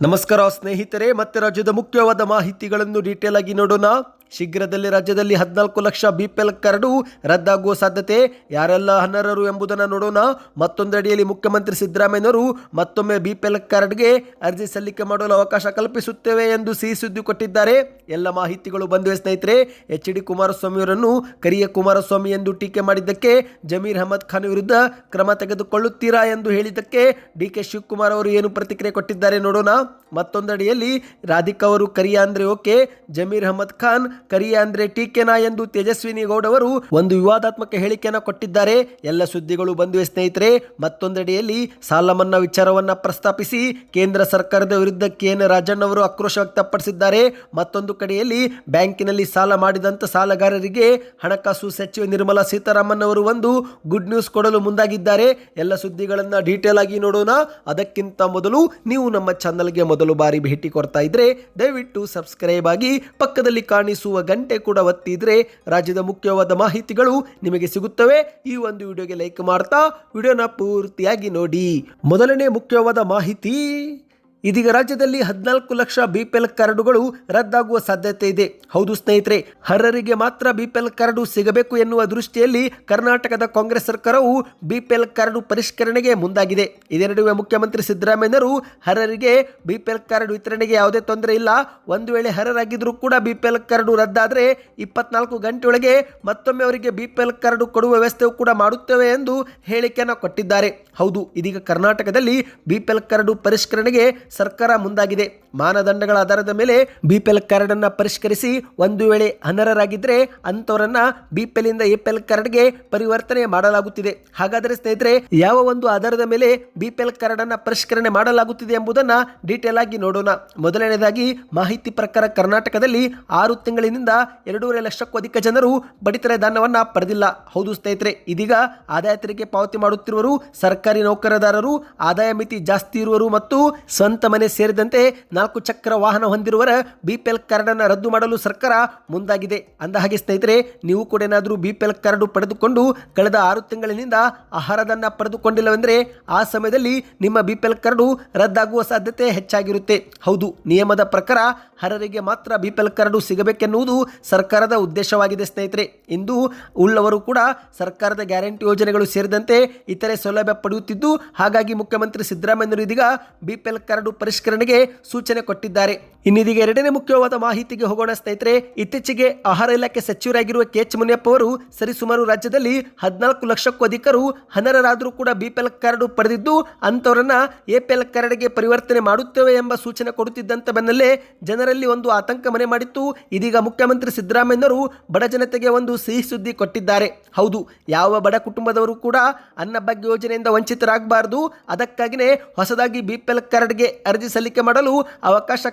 ನಮಸ್ಕಾರ ಸ್ನೇಹಿತರೆ ಮತ್ತೆ ರಾಜ್ಯದ ಮುಖ್ಯವಾದ ಮಾಹಿತಿಗಳನ್ನು ಡೀಟೇಲ್ ಆಗಿ ನೋಡೋಣ. ಶೀಘ್ರದಲ್ಲಿ ರಾಜ್ಯದಲ್ಲಿ ಹದಿನಾಲ್ಕು ಲಕ್ಷ ಬಿಪಿಎಲ್ ಕರಡು ರದ್ದಾಗುವ ಸಾಧ್ಯತೆ. ಯಾರೆಲ್ಲ ಅನರ್ಹರು ಎಂಬುದನ್ನು ನೋಡೋಣ. ಮತ್ತೊಂದಡಿಯಲ್ಲಿ ಮುಖ್ಯಮಂತ್ರಿ ಸಿದ್ದರಾಮಯ್ಯನವರು ಮತ್ತೊಮ್ಮೆ ಬಿಪಿಎಲ್ ಕಾರ್ಡ್ಗೆ ಅರ್ಜಿ ಸಲ್ಲಿಕೆ ಮಾಡಲು ಅವಕಾಶ ಕಲ್ಪಿಸುತ್ತೇವೆ ಎಂದು ಸಿಹಿ ಸುದ್ದಿ ಕೊಟ್ಟಿದ್ದಾರೆ. ಎಲ್ಲ ಮಾಹಿತಿಗಳು ಬಂದಿವೆ ಸ್ನೇಹಿತರೆ. ಎಚ್ ಡಿ ಕುಮಾರಸ್ವಾಮಿ ಅವರನ್ನು ಕರಿಯ ಕುಮಾರಸ್ವಾಮಿ ಎಂದು ಟೀಕೆ ಮಾಡಿದ್ದಕ್ಕೆ ಜಮೀರ್ ಅಹಮದ್ ಖಾನ್ ವಿರುದ್ಧ ಕ್ರಮ ತೆಗೆದುಕೊಳ್ಳುತ್ತೀರಾ ಎಂದು ಹೇಳಿದ್ದಕ್ಕೆ ಡಿ ಕೆ ಶಿವಕುಮಾರ್ ಅವರು ಏನು ಪ್ರತಿಕ್ರಿಯೆ ಕೊಟ್ಟಿದ್ದಾರೆ ನೋಡೋಣ. ಮತ್ತೊಂದಡಿಯಲ್ಲಿ ರಾಧಿಕಾ ಅವರು ಕರಿಯ ಅಂದ್ರೆ ಓಕೆ. ಜಮೀರ್ ಅಹಮದ್ ಖಾನ್ ಕರಿಯ ಅಂದ್ರೆ ಟೀಕೆನಾ ಎಂದು ತೇಜಸ್ವಿನಿ ಗೌಡ ಅವರು ಒಂದು ವಿವಾದಾತ್ಮಕ ಹೇಳಿಕೆಯನ್ನು ಕೊಟ್ಟಿದ್ದಾರೆ. ಎಲ್ಲ ಸುದ್ದಿಗಳು ಬಂದಿವೆ ಸ್ನೇಹಿತರೆ, ಮತ್ತೊಂದೆಡೆಯಲ್ಲಿ ಸಾಲ ಮನ್ನಾ ವಿಚಾರವನ್ನ ಪ್ರಸ್ತಾಪಿಸಿ ಕೇಂದ್ರ ಸರ್ಕಾರದ ವಿರುದ್ಧ ಕೆಎನ್ ರಾಜಣ್ಣ ಅವರು ಆಕ್ರೋಶ ವ್ಯಕ್ತಪಡಿಸಿದ್ದಾರೆ. ಮತ್ತೊಂದು ಕಡೆಯಲ್ಲಿ ಬ್ಯಾಂಕಿನಲ್ಲಿ ಸಾಲ ಮಾಡಿದಂತ ಸಾಲಗಾರರಿಗೆ ಹಣಕಾಸು ಸಚಿವೆ ನಿರ್ಮಲಾ ಸೀತಾರಾಮನ್ ಅವರು ಒಂದು ಗುಡ್ ನ್ಯೂಸ್ ಕೊಡಲು ಮುಂದಾಗಿದ್ದಾರೆ. ಎಲ್ಲ ಸುದ್ದಿಗಳನ್ನ ಡೀಟೇಲ್ ಆಗಿ ನೋಡೋಣ. ಅದಕ್ಕಿಂತ ಮೊದಲು ನೀವು ನಮ್ಮ ಚಾನಲ್ಗೆ ಮೊದಲು ಬಾರಿ ಭೇಟಿ ಕೊಡ್ತಾ ಇದ್ರೆ ದಯವಿಟ್ಟು ಸಬ್ಸ್ಕ್ರೈಬ್ ಆಗಿ ಪಕ್ಕದಲ್ಲಿ ಗಂಟೆ ಕೂಡ ಒತ್ತಿದ್ರೆ ರಾಜ್ಯದ ಮುಖ್ಯವಾದ ಮಾಹಿತಿಗಳು ನಿಮಗೆ ಸಿಗುತ್ತವೆ. ಈ ಒಂದು ವಿಡಿಯೋಗೆ ಲೈಕ್ ಮಾಡ್ತಾ, ವಿಡಿಯೋನ ಪೂರ್ತಿಯಾಗಿ ನೋಡಿ. ಮೊದಲನೇ ಮುಖ್ಯವಾದ ಮಾಹಿತಿ. ಇದೀಗ ರಾಜ್ಯದಲ್ಲಿ ಹದಿನಾಲ್ಕು ಲಕ್ಷ ಬಿಪಿಎಲ್ ಕಾರ್ಡುಗಳು ರದ್ದಾಗುವ ಸಾಧ್ಯತೆ ಇದೆ. ಹೌದು ಸ್ನೇಹಿತರೆ ಹರರಿಗೆ ಮಾತ್ರ ಬಿಪಿಎಲ್ ಕಾರ್ಡು ಸಿಗಬೇಕು ಎನ್ನುವ ದೃಷ್ಟಿಯಲ್ಲಿ ಕರ್ನಾಟಕದ ಕಾಂಗ್ರೆಸ್ ಸರ್ಕಾರವು ಬಿಪಿಎಲ್ ಕಾರ್ಡು ಪರಿಷ್ಕರಣೆಗೆ ಮುಂದಾಗಿದೆ. ಇದೇ ನಡುವೆ ಮುಖ್ಯಮಂತ್ರಿ ಸಿದ್ದರಾಮಯ್ಯನವರು ಹರರಿಗೆ ಬಿಪಿಎಲ್ ಕಾರ್ಡ್ ವಿತರಣೆಗೆ ಯಾವುದೇ ತೊಂದರೆ ಇಲ್ಲ. ಒಂದು ವೇಳೆ ಹರರಾಗಿದ್ದರೂ ಕೂಡ ಬಿಪಿಎಲ್ ಕಾರ್ಡು ರದ್ದಾದರೆ ಇಪ್ಪತ್ನಾಲ್ಕು ಗಂಟೆಯೊಳಗೆ ಮತ್ತೊಮ್ಮೆ ಅವರಿಗೆ ಬಿಪಿಎಲ್ ಕಾರ್ಡು ಕೊಡುವ ವ್ಯವಸ್ಥೆಯು ಕೂಡ ಮಾಡುತ್ತೇವೆ ಎಂದು ಹೇಳಿಕೆಯನ್ನು ಕೊಟ್ಟಿದ್ದಾರೆ. ಹೌದು, ಇದೀಗ ಕರ್ನಾಟಕದಲ್ಲಿ ಬಿಪಿಎಲ್ ಕಾರ್ಡು ಪರಿಷ್ಕರಣೆಗೆ ಸರ್ಕಾರ ಮುಂದಾಗಿದೆ. ಮಾನದಂಡಗಳ ಆಧಾರದ ಮೇಲೆ ಬಿಪಿಎಲ್ ಕಾರ್ಡ್ ಪರಿಷ್ಕರಿಸಿ ಒಂದು ವೇಳೆ ಅನರ್ಹರಾಗಿದ್ದರೆ ಅಂಥವರನ್ನ ಬಿಪಿಎಲ್ ಇಂದ ಎಪಿಎಲ್ ಕಾರ್ಡ್ಗೆ ಪರಿವರ್ತನೆ ಮಾಡಲಾಗುತ್ತಿದೆ. ಹಾಗಾದರೆ ಸ್ನೇಹಿತರೆ, ಯಾವ ಒಂದು ಆಧಾರದ ಮೇಲೆ ಬಿಪಿಎಲ್ ಕಾರ್ಡ್ ಪರಿಷ್ಕರಣೆ ಮಾಡಲಾಗುತ್ತಿದೆ ಎಂಬುದನ್ನ ಡೀಟೇಲ್ ಆಗಿ ನೋಡೋಣ. ಮೊದಲನೇದಾಗಿ ಮಾಹಿತಿ ಪ್ರಕಾರ ಕರ್ನಾಟಕದಲ್ಲಿ ಆರು ತಿಂಗಳಿನಿಂದ ಎರಡೂವರೆ ಲಕ್ಷಕ್ಕೂ ಅಧಿಕ ಜನರು ಬಡಿತರ ದಾನವನ್ನು ಪಡೆದಿಲ್ಲ. ಹೌದು ಸ್ನೇಹಿತರೆ, ಇದೀಗ ಆದಾಯ ತೆರಿಗೆ ಪಾವತಿ ಮಾಡುತ್ತಿರುವರು ಸರ್ಕಾರಿ ನೌಕರದಾರರು, ಆದಾಯ ಮಿತಿ ಜಾಸ್ತಿ ಇರುವರು ಮತ್ತು ಸ್ವಂತ ಮನೆ ಸೇರಿದಂತೆ ನಾಲ್ಕು ಚಕ್ರ ವಾಹನ ಹೊಂದಿರುವರ ಬಿಪಿಎಲ್ ಕಾರ್ಡ್ ಅನ್ನು ರದ್ದು ಮಾಡಲು ಸರ್ಕಾರ ಮುಂದಾಗಿದೆ. ಅಂದ ಹಾಗೆ ಸ್ನೇಹಿತರೆ, ನೀವು ಕೂಡ ಏನಾದರೂ ಬಿಪಿಎಲ್ ಕಾರ್ಡು ಪಡೆದುಕೊಂಡು ಕಳೆದ ಆರು ತಿಂಗಳಿನಿಂದ ಆಹಾರದನ್ನ ಪಡೆದುಕೊಂಡಿಲ್ಲವೆಂದರೆ ಆ ಸಮಯದಲ್ಲಿ ನಿಮ್ಮ ಬಿಪಿಎಲ್ ಕಾರ್ಡು ರದ್ದಾಗುವ ಸಾಧ್ಯತೆ ಹೆಚ್ಚಾಗಿರುತ್ತೆ. ಹೌದು, ನಿಯಮದ ಪ್ರಕಾರ ಅರ್ಹರಿಗೆ ಮಾತ್ರ ಬಿಪಿಎಲ್ ಕಾರ್ಡು ಸಿಗಬೇಕೆನ್ನುವುದು ಸರ್ಕಾರದ ಉದ್ದೇಶವಾಗಿದೆ ಸ್ನೇಹಿತರೆ. ಇಂದು ಉಳ್ಳವರು ಕೂಡ ಸರ್ಕಾರದ ಗ್ಯಾರಂಟಿ ಯೋಜನೆಗಳು ಸೇರಿದಂತೆ ಇತರೆ ಸೌಲಭ್ಯ ಪಡೆಯುತ್ತಿದ್ದು, ಹಾಗಾಗಿ ಮುಖ್ಯಮಂತ್ರಿ ಸಿದ್ದರಾಮಯ್ಯನವರು ಇದೀಗ ಬಿಪಿಎಲ್ ಕಾರ್ಡು ಪರಿಷ್ಕರಣೆಗೆ ಸೂಚನೆ ಕೊಟ್ಟಿದ್ದಾರೆ. ಇನ್ನಿದೀಗ ಎರಡನೇ ಮುಖ್ಯವಾದ ಮಾಹಿತಿಗೆ ಹೋಗೋಣ ಸ್ನೇಹಿತರೆ, ಇತ್ತೀಚೆಗೆ ಆಹಾರ ಇಲಾಖೆ ಸಚಿವರಾಗಿರುವ ಕೆ ಎಚ್ ಮುನಿಯಪ್ಪ ಅವರು ಸರಿಸುಮಾರು ರಾಜ್ಯದಲ್ಲಿ ಹದಿನಾಲ್ಕು ಲಕ್ಷಕ್ಕೂ ಅಧಿಕರು ಅನರ್ಹರಾದರೂ ಕೂಡ ಬಿಪಿಎಲ್ ಕಾರ್ಡ್ ಪಡೆದಿದ್ದು ಅಂತವರನ್ನ ಎಪಿಎಲ್ ಕಾರ್ಡ್ಗೆ ಪರಿವರ್ತನೆ ಮಾಡುತ್ತೇವೆ ಎಂಬ ಸೂಚನೆ ಕೊಡುತ್ತಿದ್ದಂತ ಬೆನ್ನಲ್ಲೇ ಜನರಲ್ಲಿ ಒಂದು ಆತಂಕ ಮನೆ ಮಾಡಿತ್ತು. ಇದೀಗ ಮುಖ್ಯಮಂತ್ರಿ ಸಿದ್ದರಾಮಯ್ಯನವರು ಬಡ ಜನತೆಗೆ ಒಂದು ಸಿಹಿ ಸುದ್ದಿ ಕೊಟ್ಟಿದ್ದಾರೆ. ಹೌದು, ಯಾವ ಬಡ ಕುಟುಂಬದವರು ಕೂಡ ಅನ್ನಭಾಗ್ಯ ಯೋಜನೆಯಿಂದ ವಂಚಿತರಾಗಬಾರದು. ಅದಕ್ಕಾಗಿಯೇ ಹೊಸದಾಗಿ ಬಿಪಿಎಲ್ ಕಾರ್ಡ್ಗೆ ಅರ್ಜಿ ಸಲ್ಲಿಕೆ ಮಾಡಲು ಅವಕಾಶ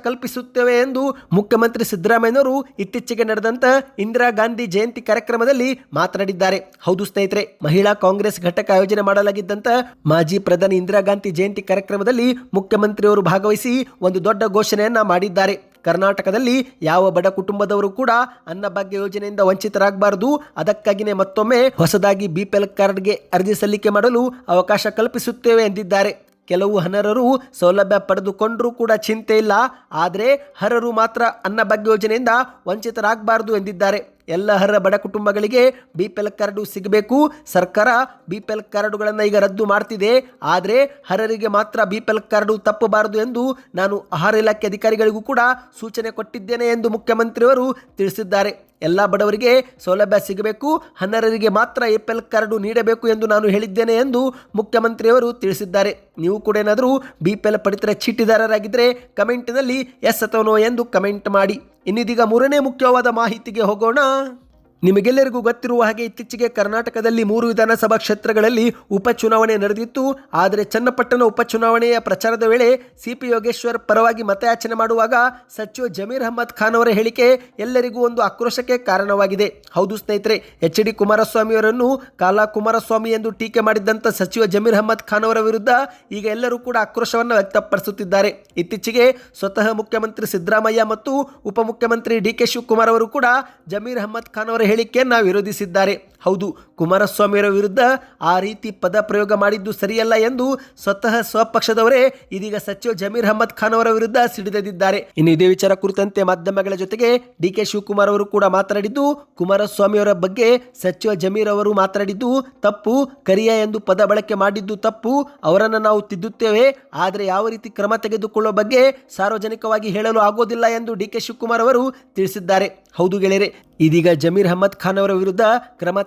ಕಲ್ಪಿಸುತ್ತೇವೆ ಎಂದು ಮುಖ್ಯಮಂತ್ರಿ ಸಿದ್ದರಾಮಯ್ಯನವರು ಇತ್ತೀಚೆಗೆ ನಡೆದಂತ ಇಂದಿರಾ ಗಾಂಧಿ ಜಯಂತಿ ಕಾರ್ಯಕ್ರಮದಲ್ಲಿ ಮಾತನಾಡಿದ್ದಾರೆ. ಹೌದು ಸ್ನೇಹಿತರೆ, ಮಹಿಳಾ ಕಾಂಗ್ರೆಸ್ ಘಟಕ ಆಯೋಜನೆ ಮಾಡಲಾಗಿದ್ದಂತ ಮಾಜಿ ಪ್ರಧಾನಿ ಇಂದಿರಾ ಗಾಂಧಿ ಜಯಂತಿ ಕಾರ್ಯಕ್ರಮದಲ್ಲಿ ಮುಖ್ಯಮಂತ್ರಿಯವರು ಭಾಗವಹಿಸಿ ಒಂದು ದೊಡ್ಡ ಘೋಷಣೆಯನ್ನ ಮಾಡಿದ್ದಾರೆ. ಕರ್ನಾಟಕದಲ್ಲಿ ಯಾವ ಬಡ ಕುಟುಂಬದವರು ಕೂಡ ಅನ್ನಭಾಗ್ಯ ಯೋಜನೆಯಿಂದ ವಂಚಿತರಾಗಬಾರದು. ಅದಕ್ಕಾಗಿಯೇ ಮತ್ತೊಮ್ಮೆ ಹೊಸದಾಗಿ ಬಿಪಿಎಲ್ ಕಾರ್ಡ್ಗೆ ಅರ್ಜಿ ಸಲ್ಲಿಕೆ ಮಾಡಲು ಅವಕಾಶ ಕಲ್ಪಿಸುತ್ತೇವೆ ಎಂದಿದ್ದಾರೆ. ಕೆಲವು ಹನರರು ಸೌಲಭ್ಯ ಪಡೆದುಕೊಂಡರೂ ಕೂಡ ಚಿಂತೆ ಇಲ್ಲ. ಆದರೆ ಹರರು ಮಾತ್ರ ಅನ್ನಭಾಗ್ಯ ಯೋಜನೆಯಿಂದ ವಂಚಿತರಾಗಬಾರದು ಎಂದಿದ್ದಾರೆ. ಎಲ್ಲ ಅರ್ಹ ಬಡ ಕುಟುಂಬಗಳಿಗೆ ಬಿ ಪಿ ಎಲ್ ಕಾರ್ಡು ಸಿಗಬೇಕು. ಸರ್ಕಾರ ಬಿ ಪಿ ಎಲ್ ಕಾರ್ಡುಗಳನ್ನು ಈಗ ರದ್ದು ಮಾಡ್ತಿದೆ. ಆದರೆ ಅರ್ಹರಿಗೆ ಮಾತ್ರ ಬಿ ಪಿ ಎಲ್ ಕಾರ್ಡು ತಪ್ಪಬಾರದು ಎಂದು ನಾನು ಆಹಾರ ಇಲಾಖೆ ಅಧಿಕಾರಿಗಳಿಗೂ ಕೂಡ ಸೂಚನೆ ಕೊಟ್ಟಿದ್ದೇನೆ ಎಂದು ಮುಖ್ಯಮಂತ್ರಿಯವರು ತಿಳಿಸಿದ್ದಾರೆ. ಎಲ್ಲ ಬಡವರಿಗೆ ಸೌಲಭ್ಯ ಸಿಗಬೇಕು. ಅನರ್ಹರಿಗೆ ಮಾತ್ರ ಎ ಪಿ ಎಲ್ ಕಾರ್ಡು ನೀಡಬೇಕು ಎಂದು ನಾನು ಹೇಳಿದ್ದೇನೆ ಎಂದು ಮುಖ್ಯಮಂತ್ರಿಯವರು ತಿಳಿಸಿದ್ದಾರೆ. ನೀವು ಕೂಡ ಏನಾದರೂ ಬಿ ಪಿ ಎಲ್ ಪಡಿತರ ಚೀಟಿದಾರರಾಗಿದ್ದರೆ ಕಮೆಂಟ್ನಲ್ಲಿ ಎಸ್ ಅಥವಾ ನೋ ಎಂದು ಕಮೆಂಟ್ ಮಾಡಿ. ಇನ್ನಿದೀಗ ಮೂರನೇ ಮುಖ್ಯವಾದ ಮಾಹಿತಿಗೆ ಹೋಗೋಣ. ನಿಮಗೆಲ್ಲರಿಗೂ ಗೊತ್ತಿರುವ ಹಾಗೆ ಇತ್ತೀಚೆಗೆ ಕರ್ನಾಟಕದಲ್ಲಿ ಮೂರು ವಿಧಾನಸಭಾ ಕ್ಷೇತ್ರಗಳಲ್ಲಿ ಉಪಚುನಾವಣೆ ನಡೆದಿತ್ತು. ಆದರೆ ಚನ್ನಪಟ್ಟಣ ಉಪಚುನಾವಣೆಯ ಪ್ರಚಾರದ ವೇಳೆ ಸಿಪಿ ಯೋಗೇಶ್ವರ್ ಪರವಾಗಿ ಮತಯಾಚನೆ ಮಾಡುವಾಗ ಸಚಿವ ಜಮೀರ್ ಅಹಮದ್ ಖಾನ್ ಅವರ ಹೇಳಿಕೆ ಎಲ್ಲರಿಗೂ ಒಂದು ಆಕ್ರೋಶಕ್ಕೆ ಕಾರಣವಾಗಿದೆ. ಹೌದು ಸ್ನೇಹಿತರೆ, ಎಚ್ ಡಿ ಕುಮಾರಸ್ವಾಮಿ ಅವರನ್ನು ಕಾಲಾ ಕುಮಾರಸ್ವಾಮಿ ಎಂದು ಟೀಕೆ ಮಾಡಿದ್ದಂಥ ಸಚಿವ ಜಮೀರ್ ಅಹಮದ್ ಖಾನ್ ಅವರ ವಿರುದ್ಧ ಈಗ ಎಲ್ಲರೂ ಕೂಡ ಆಕ್ರೋಶವನ್ನು ವ್ಯಕ್ತಪಡಿಸುತ್ತಿದ್ದಾರೆ. ಇತ್ತೀಚೆಗೆ ಸ್ವತಃ ಮುಖ್ಯಮಂತ್ರಿ ಸಿದ್ದರಾಮಯ್ಯ ಮತ್ತು ಉಪಮುಖ್ಯಮಂತ್ರಿ ಡಿ ಕೆ ಶಿವಕುಮಾರ್ ಅವರು ಕೂಡ ಜಮೀರ್ ಅಹಮದ್ ಖಾನ್ ಅವರ ಹೇಳಿಕೆಯನ್ನ ವಿರೋಧಿಸಿದ್ದಾರೆ ಹೌದು ಕುಮಾರಸ್ವಾಮಿಯವರ ವಿರುದ್ಧ ಆ ರೀತಿ ಪದ ಪ್ರಯೋಗ ಮಾಡಿದ್ದು ಸರಿಯಲ್ಲ ಎಂದು ಸ್ವತಃ ಸ್ವಪಕ್ಷದವರೇ ಇದೀಗ ಸಚಿವ ಜಮೀರ್ ಅಹಮದ್ ಖಾನ್ ಅವರ ವಿರುದ್ಧ ಸಿಡಿದೆದ್ದಿದ್ದಾರೆ ಇನ್ನು ಇದೇ ವಿಚಾರ ಕುರಿತಂತೆ ಮಾಧ್ಯಮಗಳ ಜೊತೆಗೆ ಡಿ ಕೆ ಶಿವಕುಮಾರ್ ಅವರು ಕೂಡ ಮಾತನಾಡಿದ್ದು ಕುಮಾರಸ್ವಾಮಿ ಅವರ ಬಗ್ಗೆ ಸಚಿವ ಜಮೀರ್ ಅವರು ಮಾತನಾಡಿದ್ದು ತಪ್ಪು, ಕರಿಯ ಎಂದು ಪದ ಬಳಕೆ ಮಾಡಿದ್ದು ತಪ್ಪು, ಅವರನ್ನು ನಾವು ತಿದ್ದುತ್ತೇವೆ, ಆದರೆ ಯಾವ ರೀತಿ ಕ್ರಮ ತೆಗೆದುಕೊಳ್ಳುವ ಬಗ್ಗೆ ಸಾರ್ವಜನಿಕವಾಗಿ ಹೇಳಲು ಆಗೋದಿಲ್ಲ ಎಂದು ಡಿ ಕೆ ಶಿವಕುಮಾರ್ ಅವರು ತಿಳಿಸಿದ್ದಾರೆ. ಹೌದು ಗೆಳೆಯರೆ, ಇದೀಗ ಜಮೀರ್ ಅಹಮದ್ ಖಾನ್ ಅವರ ವಿರುದ್ಧ ಕ್ರಮ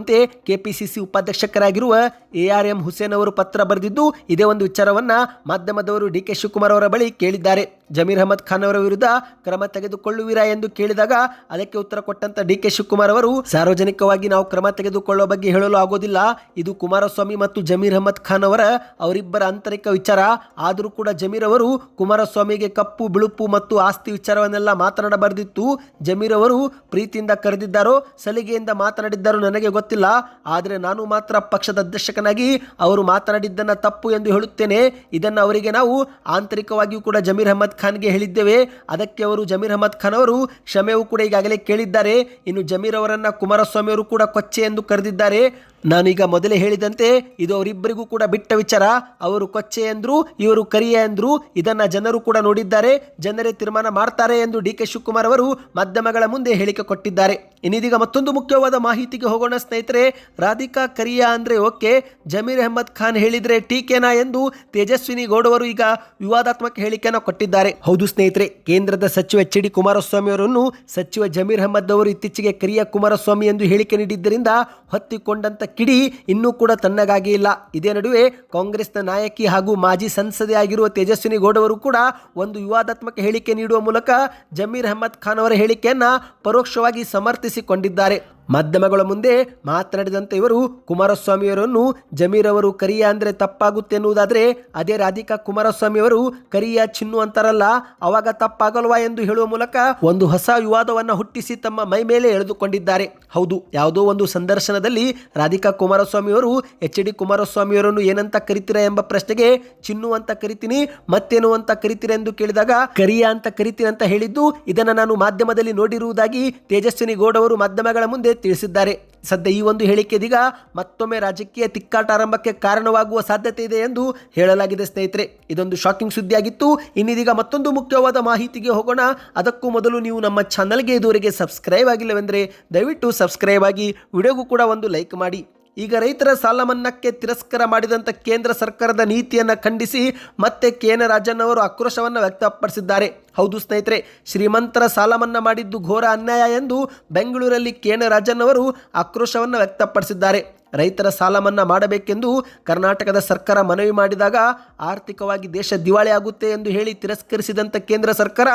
ತೆಗೆದುಕೊಳ್ಳುವಂತೆ ಕೆಪಿಸಿಸಿ ಉಪಾಧ್ಯಕ್ಷರಾಗಿರುವ ಎ ಎಂ ಹುಸೇನ್ ಅವರು ಪತ್ರ ಬರೆದಿದ್ದು ಇದೇ ಒಂದು ವಿಚಾರವನ್ನ ಮಾಧ್ಯಮದವರು ಡಿಕೆ ಶಿವಕುಮಾರ್ ಅವರ ಬಳಿ ಕೇಳಿದ್ದಾರೆ. ಜಮೀರ್ ಅಹಮದ್ ಖಾನ್ ಅವರ ವಿರುದ್ಧ ಕ್ರಮ ತೆಗೆದುಕೊಳ್ಳುವಿರಾ ಎಂದು ಕೇಳಿದಾಗ ಅದಕ್ಕೆ ಉತ್ತರ ಕೊಟ್ಟಂತ ಡಿ ಕೆ ಶಿವಕುಮಾರ್ ಅವರು, ಸಾರ್ವಜನಿಕವಾಗಿ ನಾವು ಕ್ರಮ ತೆಗೆದುಕೊಳ್ಳುವ ಬಗ್ಗೆ ಹೇಳಲು ಆಗೋದಿಲ್ಲ. ಇದು ಕುಮಾರಸ್ವಾಮಿ ಮತ್ತು ಜಮೀರ್ ಅಹಮದ್ ಖಾನ್ ಅವರ, ಅವರಿಬ್ಬರ ಆಂತರಿಕ ವಿಚಾರ. ಆದರೂ ಕೂಡ ಜಮೀರ್ ಅವರು ಕುಮಾರಸ್ವಾಮಿಗೆ ಕಪ್ಪು, ಬಿಳುಪು ಮತ್ತು ಆಸ್ತಿ ವಿಚಾರವನ್ನೆಲ್ಲ ಮಾತನಾಡಬಾರದಿತ್ತು ಜಮೀರ್ ಅವರು ಪ್ರೀತಿಯಿಂದ ಕರೆದಿದ್ದಾರೋ, ಸಲಿಗೆಯಿಂದ ಮಾತನಾಡಿದ್ದಾರೋ ನನಗೆ ಗೊತ್ತಿಲ್ಲ. ಆದರೆ ನಾನು ಮಾತ್ರ ಪಕ್ಷದ ಅಧ್ಯಕ್ಷಕನಾಗಿ ಅವರು ಮಾತನಾಡಿದ್ದನ್ನ ತಪ್ಪು ಎಂದು ಹೇಳುತ್ತೇನೆ. ಇದನ್ನು ಅವರಿಗೆ ನಾವು ಆಂತರಿಕವಾಗಿಯೂ ಕೂಡ ಜಮೀರ್ ಅಹಮದ್ ಖಾನ್ಗೆ ಹೇಳಿದ್ದೇವೆ. ಅದಕ್ಕೆ ಅವರು ಜಮೀರ್ ಅಹಮದ್ ಖಾನ್ ಅವರು ಕ್ಷಮೆಯೂ ಕೂಡ ಈಗಾಗಲೇ ಕೇಳಿದ್ದಾರೆ. ಇನ್ನು ಜಮೀರ್ ಅವರನ್ನು ಕುಮಾರಸ್ವಾಮಿ ಅವರು ಕೂಡ ಕೊಚ್ಚೆ ಎಂದು ಕರೆದಿದ್ದಾರೆ. ನಾನೀಗ ಮೊದಲೇ ಹೇಳಿದಂತೆ ಇದು ಅವರಿಬ್ಬರಿಗೂ ಕೂಡ ಬಿಟ್ಟ ವಿಚಾರ. ಅವರು ಕೊಚ್ಚೆ ಎಂದ್ರು ಇವರು ಕರಿಯ ಎಂದ್ರು ಇದನ್ನ ಜನರು ಕೂಡ ನೋಡಿದ್ದಾರೆ. ಜನರೇ ತೀರ್ಮಾನ ಮಾಡ್ತಾರೆ ಎಂದು ಡಿ ಕೆ ಶಿವಕುಮಾರ್ ಅವರು ಮಾಧ್ಯಮಗಳ ಮುಂದೆ ಹೇಳಿಕೆ ಕೊಟ್ಟಿದ್ದಾರೆ. ಇನ್ನಿದೀಗ ಮತ್ತೊಂದು ಮುಖ್ಯವಾದ ಮಾಹಿತಿಗೆ ಹೋಗೋಣ ಸ್ನೇಹಿತರೆ. ರಾಧಿಕಾ ಕರಿಯಾ ಅಂದ್ರೆ ಓಕೆ. ಜಮೀರ್ ಅಹಮದ್ ಖಾನ್ ಹೇಳಿದ್ರೆ ಟೀಕೆನಾ ಎಂದು ತೇಜಸ್ವಿನಿ ಗೌಡ ಅವರು ಈಗ ವಿವಾದಾತ್ಮಕ ಹೇಳಿಕೆಯನ್ನು ಕೊಟ್ಟಿದ್ದಾರೆ. ಹೌದು ಸ್ನೇಹಿತರೆ, ಕೇಂದ್ರದ ಸಚಿವ ಎಚ್ ಡಿ ಕುಮಾರಸ್ವಾಮಿ ಅವರನ್ನು ಸಚಿವ ಜಮೀರ್ ಅಹಮದ್ ಅವರು ಇತ್ತೀಚೆಗೆ ಕರಿಯ ಕುಮಾರಸ್ವಾಮಿ ಎಂದು ಹೇಳಿಕೆ ನೀಡಿದ್ದರಿಂದ ಹೊತ್ತಿಕೊಂಡಂತ ಕಿಡಿ ಇನ್ನೂ ಕೂಡ ತನ್ನಗಾಗಿ ಇಲ್ಲ. ಇದೇ ನಡುವೆ ಕಾಂಗ್ರೆಸ್ನ ನಾಯಕಿ ಹಾಗೂ ಮಾಜಿ ಸಂಸದೆ ಆಗಿರುವ ತೇಜಸ್ವಿನಿ ಗೌಡವರು ಕೂಡ ಒಂದು ವಿವಾದಾತ್ಮಕ ಹೇಳಿಕೆ ನೀಡುವ ಮೂಲಕ ಜಮೀರ್ ಅಹಮದ್ ಖಾನ್ ಅವರ ಹೇಳಿಕೆಯನ್ನ ಪರೋಕ್ಷವಾಗಿ ಸಮರ್ಥಿಸಿಕೊಂಡಿದ್ದಾರೆ ಮಾಧ್ಯಮಗಳ ಮುಂದೆ ಮಾತನಾಡಿದಂತೆ ಇವರು ಕುಮಾರಸ್ವಾಮಿಯವರನ್ನು ಜಮೀರ್ ಅವರು ಕರಿಯ ಅಂದರೆ ತಪ್ಪಾಗುತ್ತೆ ಎನ್ನುವುದಾದರೆ ಅದೇ ರಾಧಿಕಾ ಕುಮಾರಸ್ವಾಮಿಯವರು ಕರಿಯ ಚಿನ್ನು ಅಂತಾರಲ್ಲ, ಅವಾಗ ತಪ್ಪಾಗಲ್ವಾ ಎಂದು ಹೇಳುವ ಮೂಲಕ ಒಂದು ಹೊಸ ವಿವಾದವನ್ನು ಹುಟ್ಟಿಸಿ ತಮ್ಮ ಮೈ ಮೇಲೆ ಎಳೆದುಕೊಂಡಿದ್ದಾರೆ. ಹೌದು, ಯಾವುದೋ ಒಂದು ಸಂದರ್ಶನದಲ್ಲಿ ರಾಧಿಕಾ ಕುಮಾರಸ್ವಾಮಿಯವರು ಎಚ್ ಡಿ ಕುಮಾರಸ್ವಾಮಿಯವರನ್ನು ಏನಂತ ಕರಿತೀರಾ ಎಂಬ ಪ್ರಶ್ನೆಗೆ ಚಿನ್ನು ಅಂತ ಕರಿತೀನಿ, ಮತ್ತೇನು ಅಂತ ಕರಿತೀರಾ ಎಂದು ಕೇಳಿದಾಗ ಕರಿಯ ಅಂತ ಕರಿತೀನಿ ಅಂತ ಹೇಳಿದ್ದು, ಇದನ್ನು ನಾನು ಮಾಧ್ಯಮದಲ್ಲಿ ನೋಡಿರುವುದಾಗಿ ತೇಜಸ್ವಿನಿ ಗೌಡ ಅವರು ಮಾಧ್ಯಮಗಳ ಮುಂದೆ ತಿಳಿಸಿದ್ದಾರೆ. ಸದ್ಯ ಈ ಒಂದು ಹೇಳಿಕೆ ಇದೀಗ ಮತ್ತೊಮ್ಮೆ ರಾಜಕೀಯ ತಿಕ್ಕಾಟ ಆರಂಭಕ್ಕೆ ಕಾರಣವಾಗುವ ಸಾಧ್ಯತೆ ಇದೆ ಎಂದು ಹೇಳಲಾಗಿದೆ ಸ್ನೇಹಿತರೆ. ಇದೊಂದು ಶಾಕಿಂಗ್ ಸುದ್ದಿಯಾಗಿತ್ತು. ಇನ್ನಿದೀಗ ಮತ್ತೊಂದು ಮುಖ್ಯವಾದ ಮಾಹಿತಿಗೆ ಹೋಗೋಣ. ಅದಕ್ಕೂ ಮೊದಲು ನೀವು ನಮ್ಮ ಚಾನಲ್ಗೆ ಇದುವರೆಗೆ ಸಬ್ಸ್ಕ್ರೈಬ್ ಆಗಿಲ್ಲವೆಂದರೆ ದಯವಿಟ್ಟು ಸಬ್ಸ್ಕ್ರೈಬ್ ಆಗಿ ವಿಡಿಯೋಗೂ ಕೂಡ ಒಂದು ಲೈಕ್ ಮಾಡಿ. ಈಗ ರೈತರ ಸಾಲ ಮನ್ನಾಕ್ಕೆ ತಿರಸ್ಕಾರ ಮಾಡಿದಂಥ ಕೇಂದ್ರ ಸರ್ಕಾರದ ನೀತಿಯನ್ನು ಖಂಡಿಸಿ ಮತ್ತೆ ಕೆ ಎನ್ ರಾಜನ್ ಅವರು ಆಕ್ರೋಶವನ್ನು ವ್ಯಕ್ತಪಡಿಸಿದ್ದಾರೆ. ಹೌದು ಸ್ನೇಹಿತರೆ, ಶ್ರೀಮಂತರ ಸಾಲ ಮನ್ನಾ ಮಾಡಿದ್ದು ಘೋರ ಅನ್ಯಾಯ ಎಂದು ಬೆಂಗಳೂರಲ್ಲಿ ಕೇಣ ರಾಜನ್ ಅವರು ಆಕ್ರೋಶವನ್ನು ವ್ಯಕ್ತಪಡಿಸಿದ್ದಾರೆ. ರೈತರ ಸಾಲ ಮನ್ನಾ ಮಾಡಬೇಕೆಂದು ಕರ್ನಾಟಕದ ಸರ್ಕಾರ ಮನವಿ ಮಾಡಿದಾಗ ಆರ್ಥಿಕವಾಗಿ ದೇಶ ದಿವಾಳಿ ಆಗುತ್ತೆ ಎಂದು ಹೇಳಿ ತಿರಸ್ಕರಿಸಿದಂಥ ಕೇಂದ್ರ ಸರ್ಕಾರ,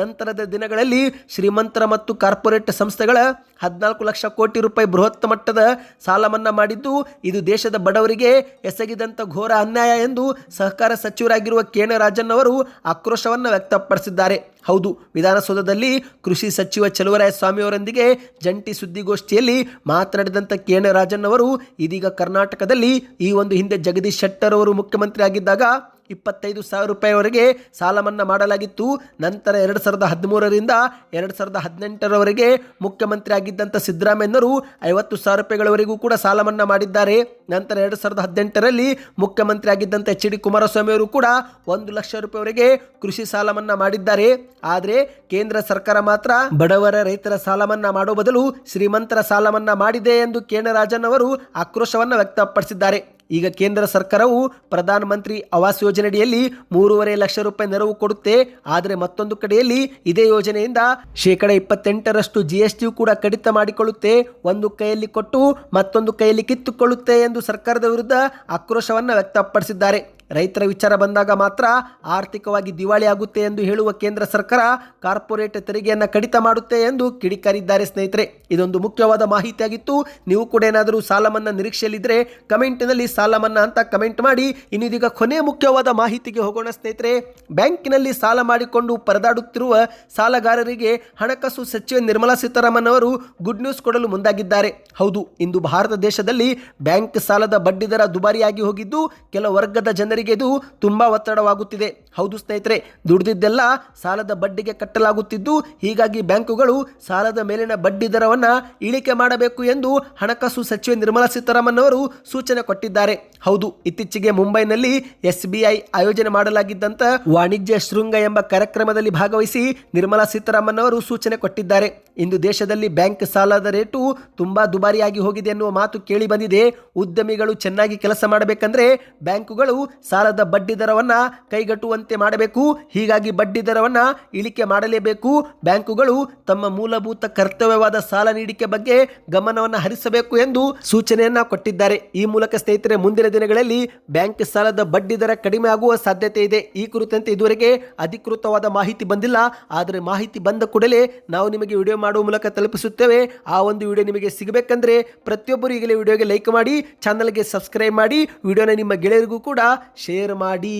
ನಂತರದ ದಿನಗಳಲ್ಲಿ ಶ್ರೀಮಂತರ ಮತ್ತು ಕಾರ್ಪೊರೇಟ್ ಸಂಸ್ಥೆಗಳ ಹದಿನಾಲ್ಕು ಲಕ್ಷ ಕೋಟಿ ರೂಪಾಯಿ ಬೃಹತ್ ಮಟ್ಟದ ಸಾಲ ಮನ್ನಾ ಮಾಡಿದ್ದು ಇದು ದೇಶದ ಬಡವರಿಗೆ ಎಸಗಿದಂಥ ಘೋರ ಅನ್ಯಾಯ ಎಂದು ಸಹಕಾರ ಸಚಿವರಾಗಿರುವ ಕೇಣ ರಾಜನ್ ಅವರು ಆಕ್ರೋಶವನ್ನು ವ್ಯಕ್ತಪಡಿಸಿದ್ದಾರೆ. ಹೌದು, ವಿಧಾನಸೌಧದಲ್ಲಿ ಕೃಷಿ ಸಚಿವ ಚಲುವರಾಯ ಅವರೊಂದಿಗೆ ಜಂಟಿ ಸುದ್ದಿಗೋಷ್ಠಿಯಲ್ಲಿ ಮಾತನಾಡಿದಂಥ ಕೆ ಎನ್ ರಾಜನ್ ಅವರು, ಇದೀಗ ಕರ್ನಾಟಕದಲ್ಲಿ ಈ ಒಂದು ಹಿಂದೆ ಜಗದೀಶ್ ಶೆಟ್ಟರ್ ಅವರು ಮುಖ್ಯಮಂತ್ರಿ ಆಗಿದ್ದಾಗ ಇಪ್ಪತ್ತೈದು ಸಾವಿರ ರೂಪಾಯಿವರೆಗೆ ಸಾಲ ಮನ್ನಾ ಮಾಡಲಾಗಿತ್ತು. ನಂತರ ಎರಡು ಸಾವಿರದ ಹದಿಮೂರರಿಂದ ಎರಡು ಸಾವಿರದ ಹದಿನೆಂಟರವರೆಗೆ ಮುಖ್ಯಮಂತ್ರಿ ಆಗಿದ್ದಂಥ ಸಿದ್ದರಾಮಯ್ಯನವರು ಐವತ್ತು ಸಾವಿರ ರೂಪಾಯಿಗಳವರೆಗೂ ಕೂಡ ಸಾಲ ಮನ್ನಾ ಮಾಡಿದ್ದಾರೆ. ನಂತರ ಎರಡು ಸಾವಿರದ ಹದಿನೆಂಟರಲ್ಲಿ ಮುಖ್ಯಮಂತ್ರಿ ಆಗಿದ್ದಂಥ ಎಚ್ ಡಿ ಕುಮಾರಸ್ವಾಮಿ ಅವರು ಕೂಡ ಒಂದು ಲಕ್ಷ ರೂಪಾಯಿವರೆಗೆ ಕೃಷಿ ಸಾಲ ಮನ್ನಾ ಮಾಡಿದ್ದಾರೆ. ಆದರೆ ಕೇಂದ್ರ ಸರ್ಕಾರ ಮಾತ್ರ ಬಡವರ ರೈತರ ಸಾಲ ಮನ್ನಾ ಮಾಡೋ ಬದಲು ಶ್ರೀಮಂತರ ಸಾಲ ಮನ್ನಾ ಮಾಡಿದೆ ಎಂದು ಕೇಣರಾಜನ್ ಅವರು ಆಕ್ರೋಶವನ್ನು ವ್ಯಕ್ತಪಡಿಸಿದ್ದಾರೆ. ಈಗ ಕೇಂದ್ರ ಸರ್ಕಾರವು ಪ್ರಧಾನ ಮಂತ್ರಿ ಆವಾಸ್ ಯೋಜನೆಯಡಿಯಲ್ಲಿ ಮೂರುವರೆ ಲಕ್ಷ ರೂಪಾಯಿ ನೆರವು ಕೊಡುತ್ತೆ. ಆದರೆ ಮತ್ತೊಂದು ಕಡೆಯಲ್ಲಿ ಇದೇ ಯೋಜನೆಯಿಂದ ಶೇಕಡ ಇಪ್ಪತ್ತೆಂಟರಷ್ಟು ಜಿ ಎಸ್ ಕೂಡ ಕಡಿತ ಮಾಡಿಕೊಳ್ಳುತ್ತೆ. ಒಂದು ಕೈಯಲ್ಲಿ ಕೊಟ್ಟು ಮತ್ತೊಂದು ಕೈಯಲ್ಲಿ ಕಿತ್ತುಕೊಳ್ಳುತ್ತೆ ಎಂದು ಸರ್ಕಾರದ ವಿರುದ್ಧ ಆಕ್ರೋಶವನ್ನು ವ್ಯಕ್ತಪಡಿಸಿದ್ದಾರೆ. ರೈತರ ವಿಚಾರ ಬಂದಾಗ ಮಾತ್ರ ಆರ್ಥಿಕವಾಗಿ ದಿವಾಳಿ ಆಗುತ್ತೆ ಎಂದು ಹೇಳುವ ಕೇಂದ್ರ ಸರ್ಕಾರ ಕಾರ್ಪೊರೇಟ್ ತೆರಿಗೆಯನ್ನು ಕಡಿತ ಮಾಡುತ್ತೆ ಎಂದು ಕಿಡಿಕಾರಿದ್ದಾರೆ ಸ್ನೇಹಿತರೆ. ಇದೊಂದು ಮುಖ್ಯವಾದ ಮಾಹಿತಿಯಾಗಿತ್ತು. ನೀವು ಕೂಡ ಏನಾದರೂ ಸಾಲ ಮನ್ನಾ ನಿರೀಕ್ಷೆಯಲ್ಲಿದ್ದರೆ ಕಮೆಂಟ್ನಲ್ಲಿ ಸಾಲ ಮನ್ನಾ ಅಂತ ಕಮೆಂಟ್ ಮಾಡಿ. ಇನ್ನಿದೀಗ ಕೊನೆಯ ಮುಖ್ಯವಾದ ಮಾಹಿತಿಗೆ ಹೋಗೋಣ ಸ್ನೇಹಿತರೆ. ಬ್ಯಾಂಕಿನಲ್ಲಿ ಸಾಲ ಮಾಡಿಕೊಂಡು ಪರದಾಡುತ್ತಿರುವ ಸಾಲಗಾರರಿಗೆ ಹಣಕಾಸು ಸಚಿವೆ ನಿರ್ಮಲಾ ಸೀತಾರಾಮನ್ ಅವರು ಗುಡ್ ನ್ಯೂಸ್ ಕೊಡಲು ಮುಂದಾಗಿದ್ದಾರೆ. ಹೌದು, ಇಂದು ಭಾರತ ದೇಶದಲ್ಲಿ ಬ್ಯಾಂಕ್ ಸಾಲದ ಬಡ್ಡಿ ದರ ದುಬಾರಿಯಾಗಿ ಹೋಗಿದ್ದು, ಕೆಲ ವರ್ಗದ ಜನರಿಗೆ ರೈತರಿಗೆ ಇದು ತುಂಬಾ ಒತ್ತಡವಾಗುತ್ತಿದೆ. ಹೌದು ಸ್ನೇಹಿತರೆ, ದುಡಿದಿದ್ದೆಲ್ಲ ಸಾಲದ ಬಡ್ಡಿಗೆ ಕಟ್ಟಲಾಗುತ್ತಿದ್ದು, ಹೀಗಾಗಿ ಬ್ಯಾಂಕುಗಳು ಸಾಲದ ಮೇಲಿನ ಬಡ್ಡಿ ದರವನ್ನು ಇಳಿಕೆ ಮಾಡಬೇಕು ಎಂದು ಹಣಕಾಸು ಸಚಿವೆ ನಿರ್ಮಲಾ ಸೀತಾರಾಮನ್ ಅವರು ಸೂಚನೆ ಕೊಟ್ಟಿದ್ದಾರೆ. ಹೌದು, ಇತ್ತೀಚೆಗೆ ಮುಂಬೈನಲ್ಲಿ ಎಸ್ ಬಿ ಐ ಆಯೋಜನೆ ಮಾಡಲಾಗಿದ್ದಂತ ವಾಣಿಜ್ಯ ಶೃಂಗ ಎಂಬ ಕಾರ್ಯಕ್ರಮದಲ್ಲಿ ಭಾಗವಹಿಸಿ ನಿರ್ಮಲಾ ಸೀತಾರಾಮನ್ ಅವರು ಸೂಚನೆ ಕೊಟ್ಟಿದ್ದಾರೆ. ಇಂದು ದೇಶದಲ್ಲಿ ಬ್ಯಾಂಕ್ ಸಾಲದ ರೇಟು ತುಂಬಾ ದುಬಾರಿಯಾಗಿ ಹೋಗಿದೆ ಎನ್ನುವ ಮಾತು ಕೇಳಿ ಬಂದಿದೆ. ಉದ್ಯಮಿಗಳು ಚೆನ್ನಾಗಿ ಕೆಲಸ ಮಾಡಬೇಕಂದ್ರೆ ಬ್ಯಾಂಕುಗಳು ಸಾಲದ ಬಡ್ಡಿ ದರವನ್ನ ಕೈಗಟ್ಟುವಂತೆ ಮಾಡಬೇಕು. ಹೀಗಾಗಿ ಬಡ್ಡಿ ದರವನ್ನ ಇಳಿಕೆ ಮಾಡಲೇಬೇಕು. ಬ್ಯಾಂಕುಗಳು ತಮ್ಮ ಮೂಲಭೂತ ಕರ್ತವ್ಯವಾದ ಸಾಲ ನೀಡಿಕೆ ಬಗ್ಗೆ ಗಮನವನ್ನು ಹರಿಸಬೇಕು ಎಂದು ಸೂಚನೆಯನ್ನ ಕೊಟ್ಟಿದ್ದಾರೆ. ಈ ಮೂಲಕ ಸ್ನೇಹಿತರೆ, ಮುಂದಿನ ದಿನಗಳಲ್ಲಿ ಬ್ಯಾಂಕ್ ಸಾಲದ ಬಡ್ಡಿ ದರ ಕಡಿಮೆ ಆಗುವ ಸಾಧ್ಯತೆ ಇದೆ. ಈ ಕುರಿತಂತೆ ಇದುವರೆಗೆ ಅಧಿಕೃತವಾದ ಮಾಹಿತಿ ಬಂದಿಲ್ಲ. ಆದರೆ ಮಾಹಿತಿ ಬಂದ ಕೂಡಲೇ ನಾವು ನಿಮಗೆ ವಿಡಿಯೋ ಮಾಡುವ ಮೂಲಕ ತಲುಪಿಸುತ್ತೇವೆ. ಆ ಒಂದು ವಿಡಿಯೋ ನಿಮಗೆ ಸಿಗಬೇಕಂದ್ರೆ ಪ್ರತಿಯೊಬ್ಬರು ಈಗಲೇ ವಿಡಿಯೋಗೆ ಲೈಕ್ ಮಾಡಿ ಚಾನಲ್ಗೆ ಸಬ್ಸ್ಕ್ರೈಬ್ ಮಾಡಿ ವಿಡಿಯೋನ ನಿಮ್ಮ ಗೆಳೆಯರಿಗೂ ಕೂಡ ಶೇರ್ ಮಾಡಿ.